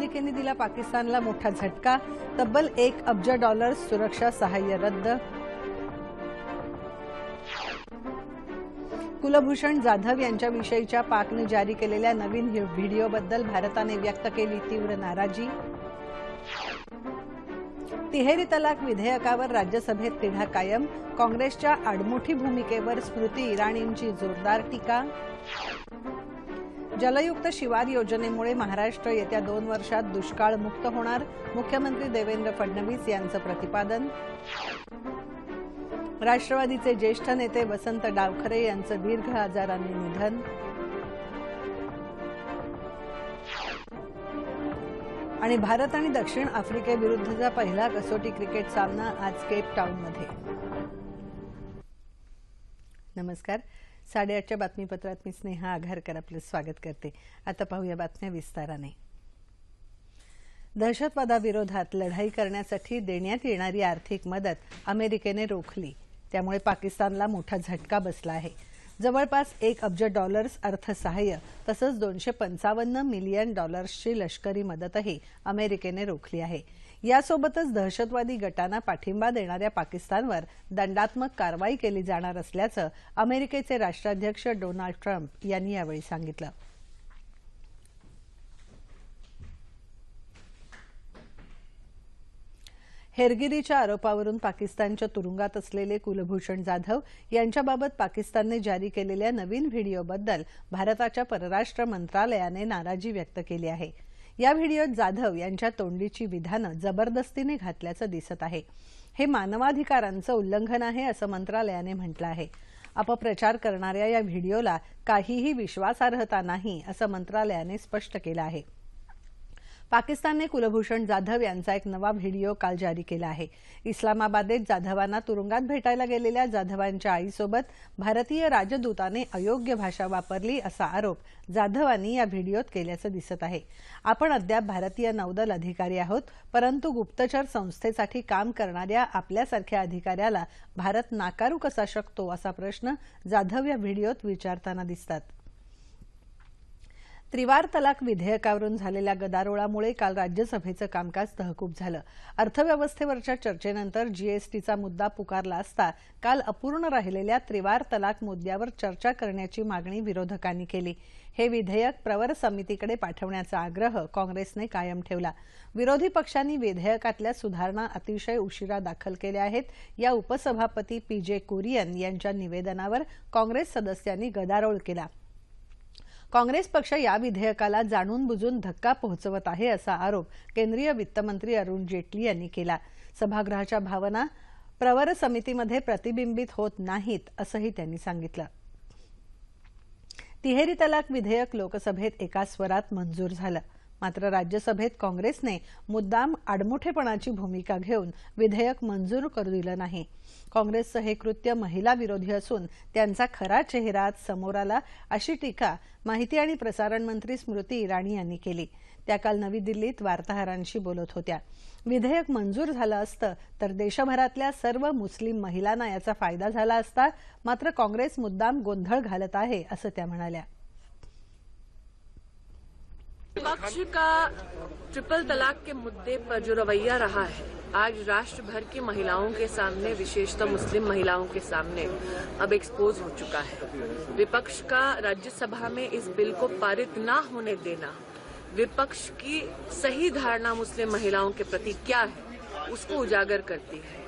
अमेरिकेने दिला पाकिस्तानला मोठा झटका. तब्बल एक अब्ज डॉलर सुरक्षा सहाय्य रद्द. कुलभूषण जाधव यांच्याविषयीच्या पाकने जारी केलेल्या नवीन व्हिडिओबद्दल भारताने व्यक्त केली तीव्र नाराजी. तिहेरी तलाक विधेयकावर राज्यसभेत तिढा कायम. काँग्रेसच्या आडमुठी भूमिकेवर स्मृती इराणींची जोरदार टीका. जलयुक्त शिवार योजनेमुळे महाराष्ट्र येत्या दोन वर्षात दुष्काळ मुक्त होणार. मुख्यमंत्री देवेंद्र फडणवीस यांचं प्रतिपादन. राष्ट्रवादीचे ज्येष्ठ नेते वसंत डावखरे यांचं दीर्घ आजारांनी निधन. आणि भारत आणि दक्षिण आफ्रिकेविरुद्धचा पहिला कसोटी क्रिकेट सामना आज केप टाऊनमध्ये. नमस्कार. साडेआठच्या बातमीपत्रात मी स्नेहा आघारकर आपलं स्वागत करते. आता पाहूया बातम्या विस्ताराने. दहशतवादाविरोधात लढाई करण्यासाठी देण्यात येणारी आर्थिक मदत अमेरिकेने रोखली. त्यामुळे पाकिस्तानला मोठा झटका बसला आहे. जवळपास एक अब्ज डॉलर्स अर्थसहाय्य तसंच दोनशे पंचावन्न मिलियन डॉलर्सची लष्करी मदतही अमेरिकेने रोखली आहे. यासोबतच दहशतवादी गटांना पाठिंबा देणाऱ्या पाकिस्तानवर दंडात्मक कारवाई केली जाणार असल्याचं अमेरिकेचे राष्ट्राध्यक्ष डोनाल्ड ट्रम्प यांनी यावेळी सांगितलं. हेरगिरीच्या आरोपावरून पाकिस्तानच्या तुरुंगात असलेले कुलभूषण जाधव यांच्याबाबत पाकिस्तानने जारी केलेल्या नवीन व्हिडिओबद्दल भारताच्या परराष्ट्र मंत्रालयाने नाराजी व्यक्त केली आहे. या व्हिडिओत जाधव यांच्या तोंडीची विधानं जबरदस्तीने घातल्याचं दिसत आहे. हे मानवाधिकारांचं उल्लंघन आहे असं मंत्रालयाने म्हटलं आहे. अपप्रचार करणाऱ्या या व्हिडिओला काहीही विश्वासार्हता नाही असं मंत्रालयाने स्पष्ट केलं आहे. पाकिस्तानने कुलभूषण जाधव यांचा एक नवा व्हिडिओ काल जारी केला आहे. इस्लामाबादेत जाधवांना तुरुंगात भेटायला गेलेल्या जाधवांच्या आईसोबत भारतीय राजदूताने अयोग्य भाषा वापरली असा आरोप जाधवांनी या व्हिडिओत केल्याचं दिसत आहे. आपण अद्याप भारतीय नौदल अधिकारी आहोत परंतु गुप्तचर संस्थेसाठी काम करणाऱ्या आपल्यासारख्या अधिकाऱ्याला भारत नाकारू कसा शकतो असा प्रश्न जाधव या व्हिडिओत विचारताना दिसतात. त्रिवार तलाक विधेयकावरून झालेल्या गदारोळामुळे काल राज्यसभेचं कामकाज तहकूब झालं. अर्थव्यवस्थेवरच्या चर्चेनंतर जीएसटीचा मुद्दा पुकारला असता काल अपूर्ण राहिलेल्या त्रिवार तलाक मुद्द्यावर चर्चा करण्याची मागणी विरोधकांनी केली. हे विधेयक प्रवर समितीकडे पाठवण्याचा आग्रह काँग्रेसने कायम ठेवला. विरोधी पक्षांनी विधेयकातल्या सुधारणा अतिशय उशिरा दाखल केल्या आहेत. या उपसभापती पी जे कुरियन यांच्या निवेदनावर काँग्रेस सदस्यांनी गदारोळ केला. काँग्रेस पक्ष या विधेयकाला जाणून बुजून धक्का पोहोचवत आहे असा आरोप केंद्रीय वित्तमंत्री अरुण जेटली यांनी केला. सभागृहाच्या भावना प्रवर समितीमध्ये प्रतिबिंबित होत नाहीत असंही त्यांनी सांगितलं. तिहेरी तलाक विधेयक लोकसभेत एका स्वरात मंजूर झालं. मात्र राज्यसभेत काँग्रेसने मुद्दाम आडमुठेपणाची भूमिका घेऊन विधेयक मंजूर करू दिलं नाही. काँग्रेसचं हे कृत्य महिला विरोधी असून त्यांचा खरा चेहरा समोर आला अशी टीका माहिती आणि प्रसारण मंत्री स्मृती इराणी यांनी केली. त्या काल नवी दिल्लीत वार्ताहरांशी बोलत होत्या. विधेयक मंजूर झालं असतं तर देशभरातल्या सर्व मुस्लिम महिलांना याचा फायदा झाला असता मात्र काँग्रेस मुद्दाम गोंधळ घालत आहे असं त्या म्हणाल्या. पक्ष का ट्रिपल तलाक के मुद्दे पर जो रवैया रहा है, आज राष्ट्र भर की महिलाओं के सामने, विशेषतः मुस्लिम महिलाओं के सामने, अब एक्सपोज हो चुका है। विपक्ष का राज्यसभा में इस बिल को पारित ना होने देना, विपक्ष की सही धारणा मुस्लिम महिलाओं के प्रति क्या है, उसको उजागर करती है।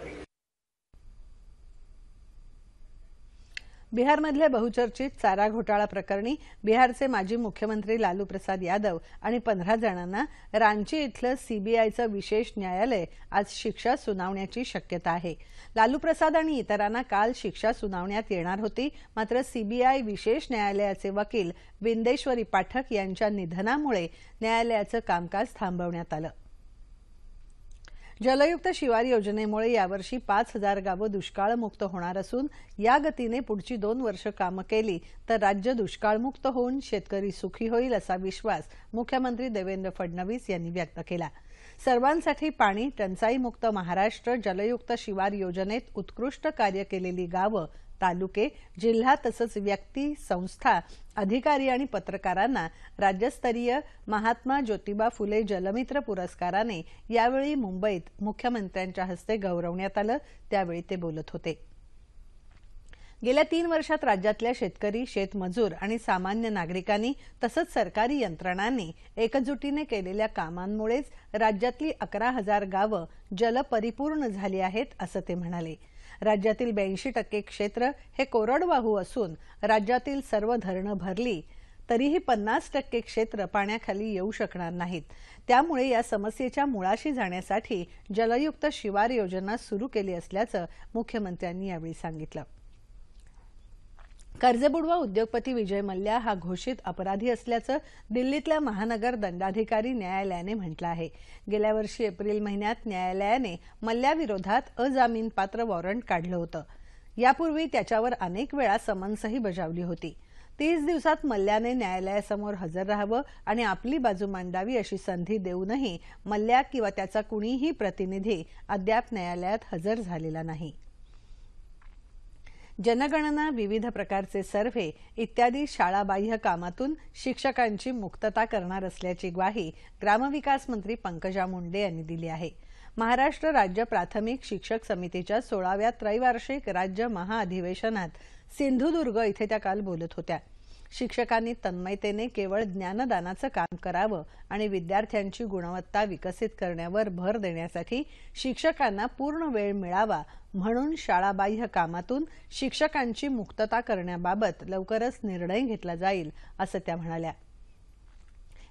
बिहारमधल्या बहुचर्चित चारा घोटाळा प्रकरणी बिहारचे माजी मुख्यमंत्री लालू प्रसाद यादव आणि पंधरा जणांना रांची इथलं सीबीआयचं विशेष न्यायालय आज शिक्षा सुनावण्याची शक्यता आहे. लालू प्रसाद आणि इतरांना काल शिक्षा सुनावण्यात येणार होती मात्र सीबीआय विशेष न्यायालयाचे वकील विंदेश्वरी पाठक यांच्या निधनामुळे न्यायालयाचं कामकाज थांबवण्यात आलं. जलयुक्त शिवार योजनेमुळे यावर्षी पाच हजार गावं दुष्काळमुक्त होणार असून या गतीने पुढची दोन वर्ष कामं केली तर राज्य दुष्काळमुक्त होऊन शेतकरी सुखी होईल असा विश्वास मुख्यमंत्री देवेंद्र फडणवीस यांनी व्यक्त केला. सर्वांसाठी पाणी टंचाईमुक्त महाराष्ट्र जलयुक्त शिवार योजनेत उत्कृष्ट कार्य केलेली गावं तालुके जिल्हा तसंच व्यक्ती संस्था अधिकारी आणि पत्रकारांना राज्यस्तरीय महात्मा ज्योतिबा फुले जलमित्र पुरस्काराने यावेळी मुंबईत मुख्यमंत्र्यांच्या हस्ते गौरवण्यात आलं. त्यावेळी ते बोलत होते. गेल्या तीन वर्षात राज्यातल्या शेतकरी शेतमजूर आणि सामान्य नागरिकांनी तसंच सरकारी यंत्रणांनी एकजुटीने केलेल्या कामांमुळेच राज्यातली अकरा हजार गावं जलपरिपूर्ण झाली आहेत असं ते म्हणाले. राज्यातील ब्याऐंशी टक्के क्षेत्र हे कोरडवाहू असून राज्यातील सर्व धरणं भरली तरीही पन्नास टक्के क्षेत्र पाण्याखाली येऊ शकणार नाहीत. त्यामुळे या समस्येच्या मुळाशी जाण्यासाठी जलयुक्त शिवार योजना सुरू केली असल्याचं मुख्यमंत्र्यांनी यावेळी सांगितलं. कर्जबुडवा उद्योगपती विजय मल्ल्या हा घोषित अपराधी असल्याचं दिल्लीतल्या महानगर दंडाधिकारी न्यायालयाने म्हटलं आहे. गेल्या वर्षी एप्रिल महिन्यात न्यायालयाने मल्ल्याविरोधात अजामीनपात्र वॉरंट काढलं होतं. यापूर्वी त्याच्यावर अनेक वेळा समन्सही बजावली होती. तीस दिवसात मल्ल्याने न्यायालयासमोर हजर राहावं आणि आपली बाजू मांडावी अशी संधी देऊनही मल्ल्या किंवा त्याचा कुणीही प्रतिनिधी अद्याप न्यायालयात हजर झालेला नाही. जनगणना विविध प्रकारचे सर्व्हे इत्यादी शाळाबाह्य कामातून शिक्षकांची मुक्तता करणार असल्याची ग्वाही ग्रामविकास मंत्री पंकजा मुंडे यांनी दिली आहे. महाराष्ट्र राज्य प्राथमिक शिक्षक समितीच्या सोळाव्या त्रैवार्षिक राज्य महाअधिवेशनात सिंधुदुर्ग इथे त्या काल बोलत होत्या. शिक्षकांनी तन्मयतेने केवळ ज्ञानदानाचं काम करावं आणि विद्यार्थ्यांची गुणवत्ता विकसित करण्यावर भर देण्यासाठी शिक्षकांना पूर्ण वेळ मिळावा म्हणून शाळाबाह्य कामातून शिक्षकांची मुक्तता करण्याबाबत लवकरच निर्णय घेतला जाईल असं त्या म्हणाल्या.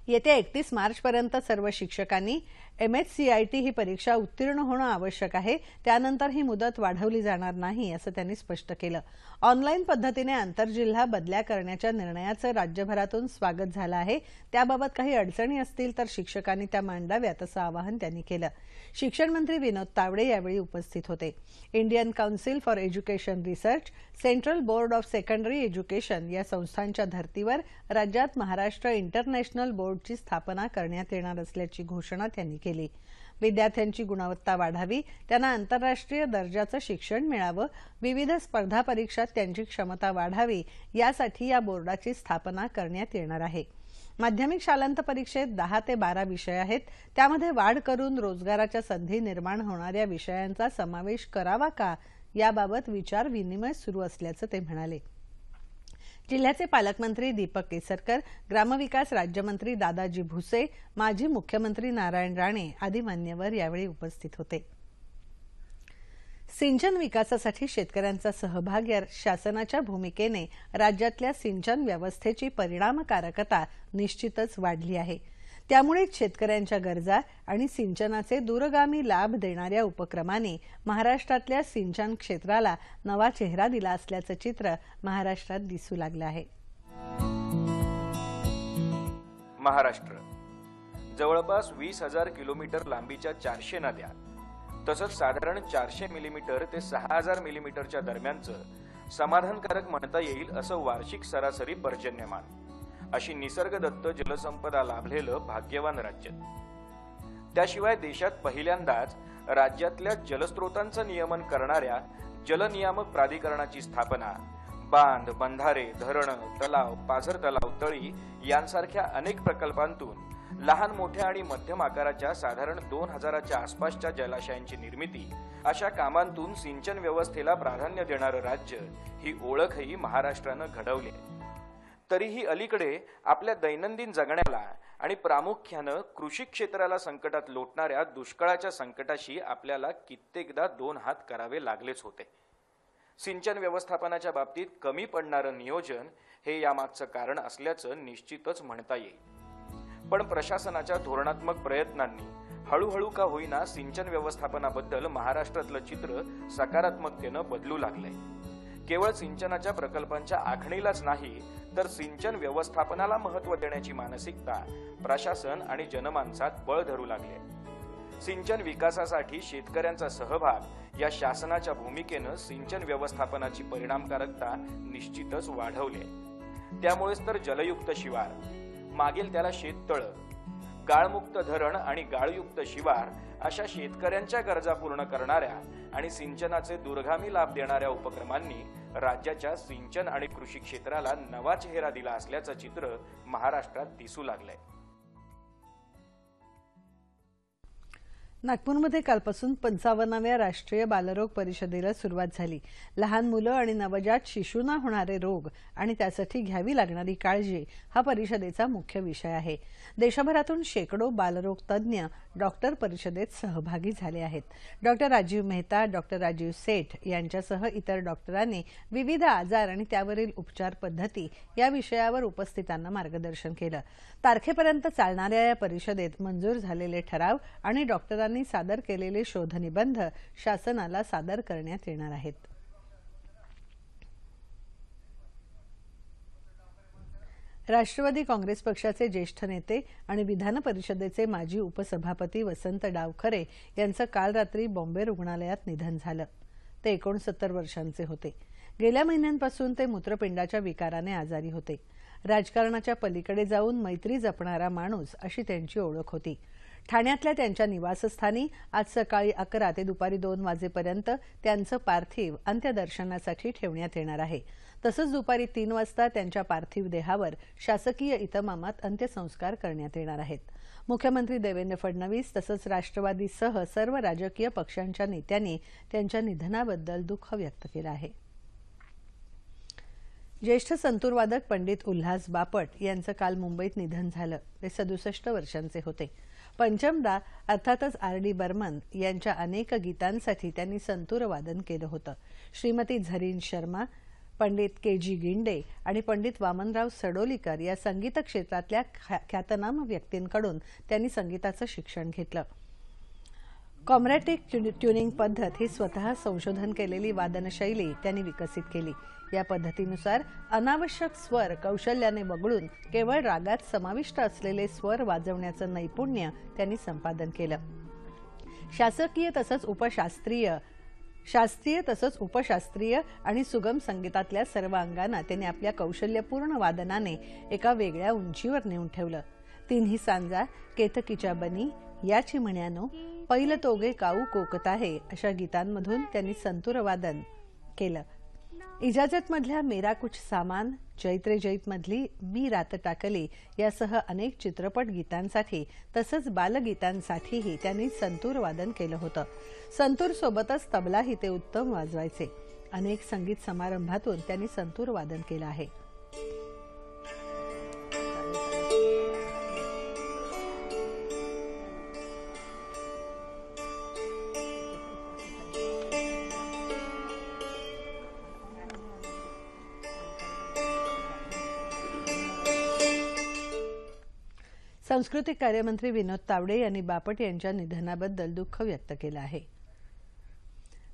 येत्या एकतीस मार्चपर्यंत सर्व शिक्षकांनी एमएचसीआयटी ही परीक्षा उत्तीर्ण होणं आवश्यक आहे. त्यानंतर ही मुदत वाढवली जाणार नाही असं त्यांनी स्पष्ट केलं. ऑनलाईन पद्धतीने आंतरजिल्हा बदल्या करण्याच्या निर्णयाचं राज्यभरातून स्वागत झालं आहे. त्याबाबत काही अडचणी असतील तर शिक्षकांनी त्या मांडाव्यात असं आवाहन त्यांनी केलं. शिक्षण मंत्री विनोद तावडे यावेळी उपस्थित होते. Indian council for education research central board of secondary education या संस्थांच्या धर्तीवर राज्यात महाराष्ट्र इंटरनॅशनल बोर्डची स्थापना करण्यात येणार असल्याची घोषणा त्यांनी केली. विद्यार्थ्यांची गुणवत्ता वाढावी त्यांना आंतरराष्ट्रीय दर्जाचं शिक्षण मिळावं विविध स्पर्धा परीक्षात त्यांची क्षमता वाढावी यासाठी या बोर्डाची स्थापना करण्यात येणार आहे. माध्यमिक शालांत परीक्षेत दहा ते बारा विषय आहेत. त्यामध्ये वाढ करून रोजगाराच्या संधी निर्माण होणाऱ्या विषयांचा समावेश करावा का? याबाबत विचार विनिमय सुरू असल्याचं ते म्हणाले. जिल्ह्याचे पालकमंत्री दीपक केसरकर ग्रामविकास राज्यमंत्री दादाजी भुसे माजी मुख्यमंत्री नारायण राणे आदी मान्यवर यावेळी उपस्थित होते. सिंचन विकासासाठी शेतकऱ्यांचा सहभाग या शासनाच्या भूमिकेने राज्यातल्या सिंचन व्यवस्थेची परिणामकारकता निश्चितच वाढली आहे. त्यामुळेच शेतकऱ्यांच्या गरजा आणि सिंचनाचे दूरगामी लाभ देणाऱ्या उपक्रमाने महाराष्ट्रातल्या सिंचन क्षेत्राला नवा चेहरा दिला असल्याचं चित्र महाराष्ट्रात दिसू लागलं आहे. महाराष्ट्र. जवळपास वीस हजार किलोमीटर लांबीच्या चारशे नद्या तसंच साधारण चारशे मिलीमीटर ते सहा हजार मिलीमीटरच्या दरम्यानचं समाधानकारक म्हणता येईल असं वार्षिक सरासरी पर्जन्यमान. अशी निसर्गदत्त जलसंपदा लाभलेलं भाग्यवान राज्य. त्याशिवाय देशात पहिल्यांदाच राज्यातल्या जलस्रोतांचं नियमन करणाऱ्या जलनियामक प्राधिकरणाची स्थापना बांध बंधारे धरणं तलाव पाझर तलाव तळी यांसारख्या अनेक प्रकल्पांतून लहान मोठ्या आणि मध्यम आकाराच्या साधारण दोन हजाराच्या आसपासच्या जलाशयांची निर्मिती अशा कामांतून सिंचन व्यवस्थेला प्राधान्य देणारं राज्य ही ओळखही महाराष्ट्रानं घडवली आहे. तरीही अलीकडे आपल्या दैनंदिन जगण्याला आणि प्रामुख्यानं कृषी क्षेत्राला संकटात लोटणाऱ्या दुष्काळाच्या संकटाशी आपल्याला कित्येकदा दोन हात करावे लागलेच होते. सिंचन व्यवस्थापनाच्या बाबतीत कमी पडणारं नियोजन हे यामागचं कारण असल्याचं निश्चितच म्हणता येईल. पण प्रशासनाच्या धोरणात्मक प्रयत्नांनी हळूहळू का होईना सिंचन व्यवस्थापनाबद्दल महाराष्ट्रातलं चित्र सकारात्मकतेनं बदलू लागलंय. केवळ सिंचनाच्या प्रकल्पांच्या आखणीलाच नाही तर सिंचन व्यवस्थापनाला महत्त्व देण्याची मानसिकता प्रशासन आणि जनमानसात बळ धरू लागले. सिंचन विकासासाठी शेतकऱ्यांचा सहभाग या शासनाच्या भूमिकेनं सिंचन व्यवस्थापनाची परिणामकारकता निश्चितच वाढवली. त्यामुळेच तर जलयुक्त शिवार मागील त्याला शेततळ गाळमुक्त धरण आणि गाळयुक्त शिवार अशा शेतकऱ्यांच्या गरजा पूर्ण करणाऱ्या आणि सिंचनाचे दूरगामी लाभ देणाऱ्या उपक्रमांनी राज्याच्या सिंचन आणि कृषी क्षेत्राला नवा चेहरा दिला असल्याचं चित्र महाराष्ट्रात दिसू लागलंय. नागपूरमध्ये कालपासून पंचावन्नाव्या राष्ट्रीय बालरोग परिषदेला सुरुवात झाली. लहान मुलं आणि नवजात शिशूंना होणारे रोग आणि त्यासाठी घ्यावी लागणारी काळजी हा परिषदेचा मुख्य विषय आहे. देशभरातून शेकडो बालरोग तज्ज्ञ डॉक्टर परिषदेत सहभागी झाले आहेत. डॉक्टर राजीव मेहता डॉक्टर राजीव सेठ यांच्यासह इतर डॉक्टरांनी विविध आजार आणि त्यावरील उपचार पद्धती या विषयावर उपस्थितांना मार्गदर्शन केलं. तारखेपर्यंत चालणाऱ्या या परिषदेत मंजूर झालेले ठराव आणि डॉक्टरांनी सादर केलेले शोधनिबंध शासनाला सादर करण्यात येणार आहेत. राष्ट्रवादी काँग्रेस पक्षाचे ज्येष्ठ नेते आणि विधान परिषदेचे माजी उपसभापती वसंत डावखरे यांचं काल रात्री बॉम्बे रुग्णालयात निधन झालं. ते एकोणसत्तर वर्षांचे होते. गेल्या महिन्यांपासून ते मूत्रपिंडाच्या विकाराने आजारी होते. राजकारणाच्या पलीकडे जाऊन मैत्री जपणारा माणूस अशी त्यांची ओळख होती. ठाण्यातल्या त्यांच्या निवासस्थानी आज सकाळी अकरा ते दुपारी दोन वाजेपर्यंत त्यांचं पार्थिव अंत्यदर्शनासाठी ठेवण्यात येणार आहे. तसंच दुपारी तीन वाजता त्यांच्या पार्थिव देहावर शासकीय इतमामात अंत्यसंस्कार करण्यात येणार आहेत. मुख्यमंत्री देवेंद्र फडणवीस तसंच राष्ट्रवादीसह सर्व राजकीय पक्षांच्या नेत्यांनी त्यांच्या निधनाबद्दल दुःख व्यक्त केलं आहे. ज्येष्ठ संतूरवादक पंडित उल्हास बापट यांचं काल मुंबईत निधन झालं. ते सदुसष्ट वर्षांचे होते. पंचमदा अर्थातच आर डी बर्मन यांच्या अनेक गीतांसाठी त्यांनी संतुरवादन केलं होतं. श्रीमती झरीन शर्मा पंडित के जी गिंडे आणि पंडित वामनराव सडोलीकर या संगीत क्षेत्रातल्या ख्यातनाम व्यक्तींकडून त्यांनी संगीताचं शिक्षण घेतलं. कॉम्रॅटिक ट्युनिंग पद्धत ही स्वतः संशोधन केलेली वादनशैली त्यांनी विकसित केली. या पद्धतीनुसार अनावश्यक स्वर कौशल्याने वगळून केवळ रागात समाविष्ट असलेले स्वर वाजवण्याचं नैपुण्य त्यांनी संपादन केलं. शासकीय तसंच उपशास्त्रीय शास्त्रीय तसंच उपशास्त्रीय आणि सुगम संगीतातल्या सर्व अंगांना त्यांनी आपल्या कौशल्यपूर्ण वादनाने एका वेगळ्या उंचीवर नेऊन ठेवलं. तिन्ही सांजा केतकीच्या बनी याची म्हण्यानो पहिलं तोगे काऊ कोकत आहे अशा गीतांमधून त्यांनी संतुरवादन केलं. इजाजत मधल्या मेरा कुछ सामान जैत्रे जैत मधली मी रात टाकली यासह अनेक चित्रपट गीतांसाठी तसंच बालगीतांसाठीही त्यांनी संतूर वादन केलं होतं. संतूर सोबतच तबलाही ते उत्तम वाजवायचे. अनेक संगीत समारंभातून त्यांनी संतूर वादन केलं आहे. सांस्कृतिक कार्यमंत्री विनोद तावडे यांनी बापट यांच्या निधनाबद्दल दुःख व्यक्त केलं आहे.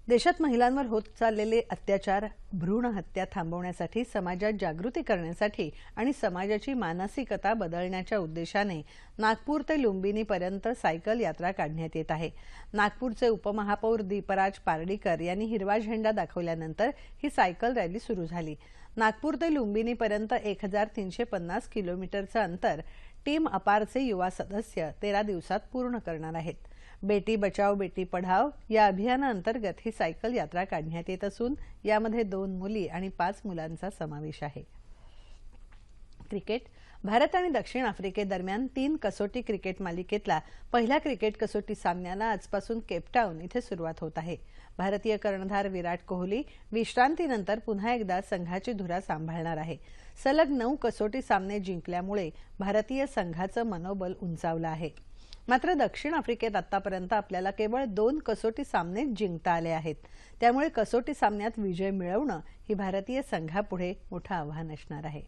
देशात महिलांवर होत चाललेले अत्याचार भ्रूण हत्या थांबवण्यासाठी समाजात जागृती करण्यासाठी आणि समाजाची मानसिकता बदलण्याच्या उद्देशाने नागपूर ते लुंबिनीपर्यंत सायकल यात्रा काढण्यात येत आहे. नागपूरचे उपमहापौर दीपराज पार्डीकर यांनी हिरवा झेंडा दाखवल्यानंतर ही सायकल रॅली सुरू झाली. नागपूर ते लुंबिनीपर्यंत एक हजार तीनशे पन्नास किलोमीटरचं अंतर टीम अपारचे युवा सदस्य तेरा दिवसात पूर्ण करणार आहेत. बेटी बचाव बेटी पढाव या अभियानाअंतर्गत ही सायकल यात्रा काढण्यात येत असून यामध्ये दोन मुली आणि पाच मुलांचा समावेश आहे. क्रिकेट. भारत आणि दक्षिण आफ्रिकेदरम्यान तीन कसोटी क्रिकेट मालिकेतला पहिल्या क्रिकेट कसोटी सामन्याला आजपासून केपटाऊन इथे सुरुवात होत आहे. भारतीय कर्णधार विराट कोहली विश्रांतीनंतर पुन्हा एकदा संघाची धुरा सांभाळणार आहे. सलग नऊ कसोटी सामने जिंकल्यामुळे भारतीय संघाचं मनोबल उंचावलं आहे. मात्र दक्षिण आफ्रिकेत आतापर्यंत आपल्याला केवळ दोन कसोटी सामने जिंकता आले आहेत. त्यामुळे कसोटी सामन्यात विजय मिळवणं ही भारतीय संघापुढे मोठं आव्हान असणार आहे.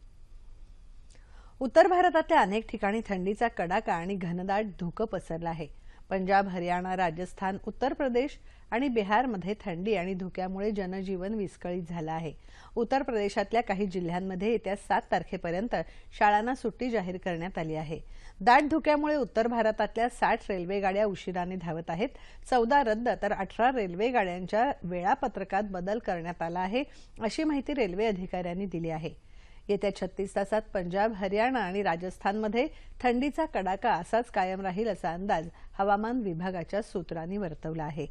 उत्तर भारतातल्या अनेक ठिकाणी थंडीचा कडाका आणि घनदाट धुकं पसरलं आहे. पंजाब हरियाणा राजस्थान उत्तर प्रदेश आणि बिहारमध्ये थंडी आणि धुक्यामुळे जनजीवन विस्कळीत झालं आहे. उत्तर प्रदेशातल्या काही जिल्ह्यांमध्ये येत्या सात तारखेपर्यंत शाळांना सुट्टी जाहीर करण्यात आली आहे. दाट धुक्यामुळे उत्तर भारतातल्या साठ रेल्वेगाड्या उशिराने धावत आहेत. चौदा रद्द तर अठरा रेल्वे गाड्यांच्या वेळापत्रकात बदल करण्यात आला आहे अशी माहिती रेल्वे अधिकाऱ्यांनी दिली आहे. येत्या छत्तीस तासात पंजाब हरियाणा आणि राजस्थानमध्ये थंडीचा कडाका असाच कायम राहील असा अंदाज हवामान विभागाच्या सूत्रांनी वर्तवला आहे.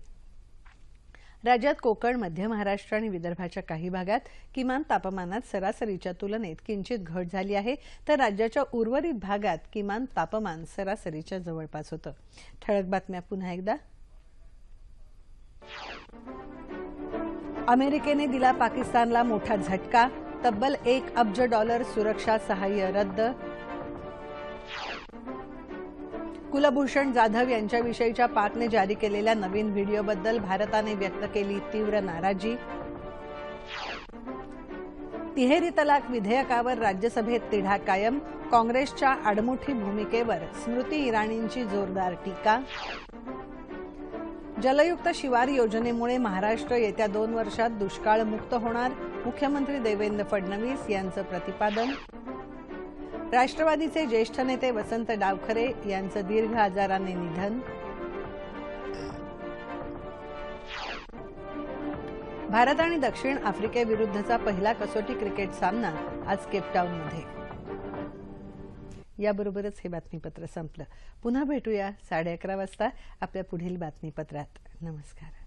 राज्यात कोकण मध्य महाराष्ट्र आणि विदर्भाच्या काही भागात किमान तापमानात सरासरीच्या तुलनेत किंचित घट झाली आहे तर राज्याच्या उर्वरित भागात किमान तापमान सरासरीच्या जवळपास होतं. ठळक बातम्या पुन्हा एकदा. अमेरिकेने दिला पाकिस्तानला मोठा झटका तब्बल एक अब्ज डॉलर सुरक्षा सहाय्य रद्द. कुलभूषण जाधव यांच्याविषयीच्या पाकने जारी केलेल्या नवीन व्हिडिओबद्दल भारताने व्यक्त केली तीव्र नाराजी. तिहेरी तलाक विधेयकावर राज्यसभेत तिढा कायम. काँग्रेसच्या आडमुठी भूमिकेवर स्मृती इराणींची जोरदार टीका. जलयुक्त शिवार योजनेमुळे महाराष्ट्र येत्या दोन वर्षात दुष्काळमुक्त होणार. मुख्यमंत्री देवेंद्र फडणवीस यांचं प्रतिपादन. राष्ट्रवादीचे ज्येष्ठ नेते वसंत डावखरे यांचं दीर्घ आजाराने निधन. भारत आणि दक्षिण आफ्रिकेविरुद्धचा पहिला कसोटी क्रिकेट सामना आज केपटाऊनमध्ये याबरोबरच हे बातमीपत्र संपलं. पुन्हा भेटूया साडे अकरा वाजता आपल्या पुढील बातमीपत्रात. नमस्कार.